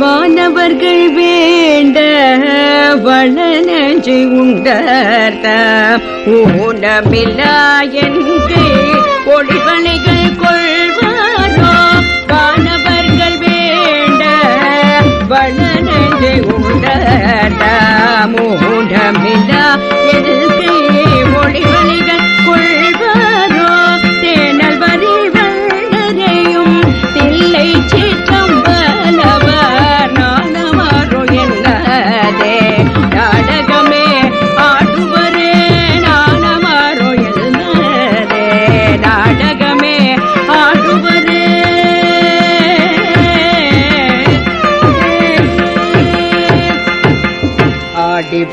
வானவர்கள் வேண்ட வளனஞ்சு உண்டர்த்த ஊனமில்லா என்று ஒளிவனைகள் கொள்வாரோ வானவர்கள் வேண்ட வளனஞ்சு உண்டர்த்த மூடமில்லா என்று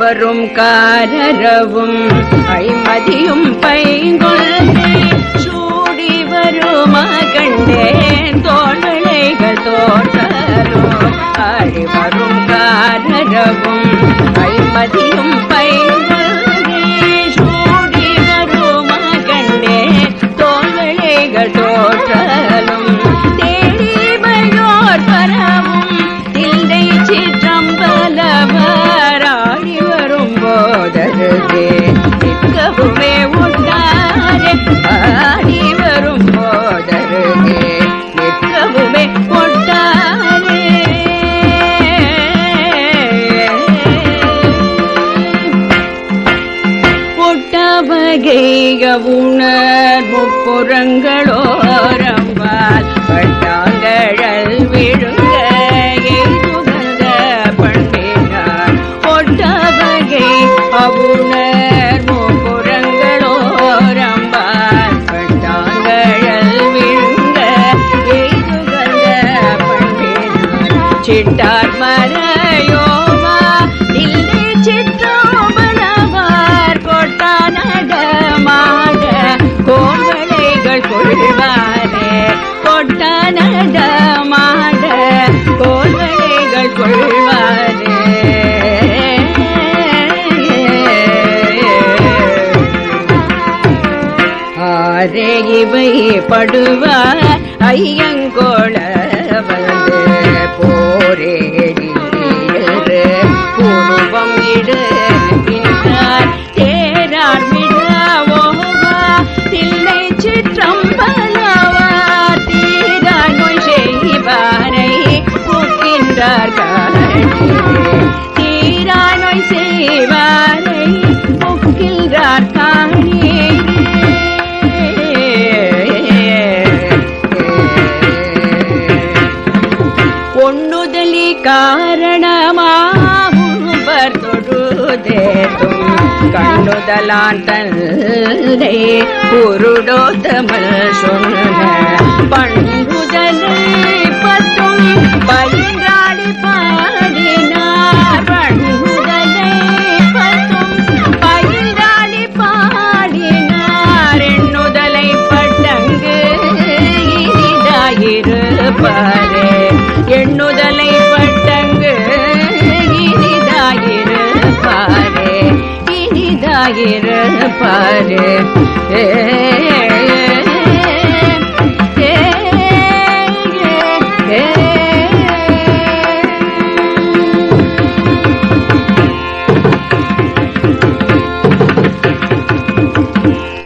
ஆடி வரும் காரரவும் ஐமதியும் பைங்கொள்ளே சூடி வருமா கண்டேன் தோழலைகள் தோற்றலும். ஆடி வரும் காரரவும் ஐமதியும் நிற்கவுமே உண்டாரே. ஆடி வரும் போதருகே நிற்கவுமே உண்டாரே. புட்டவகைக உணர் முப்புறங்களோரம்பால் பட்டாங்கழல் விழும் சிட்டார் மறையோமா இல்லை சிற்றோமனவார் கொட்டானடமாக கோவளைகள் கொள்வாரே கொட்டானடமாக கோவளைகள் கொள்வாரே. ஆரே இவை படுவார் ஐயங்கோள ನುದಲಿ ಕಾರಣ ಮಾವು ಬರ್ತೊಡುದೆ ಕಣ್ಣುದಲಾಂತಲ್ಲೇ ಉರುಡೋತಮ ಸೊನ್ನ ಪಣ್ಣುದಲೇ ಪತ್ತು ಬಲಿ गिर पारे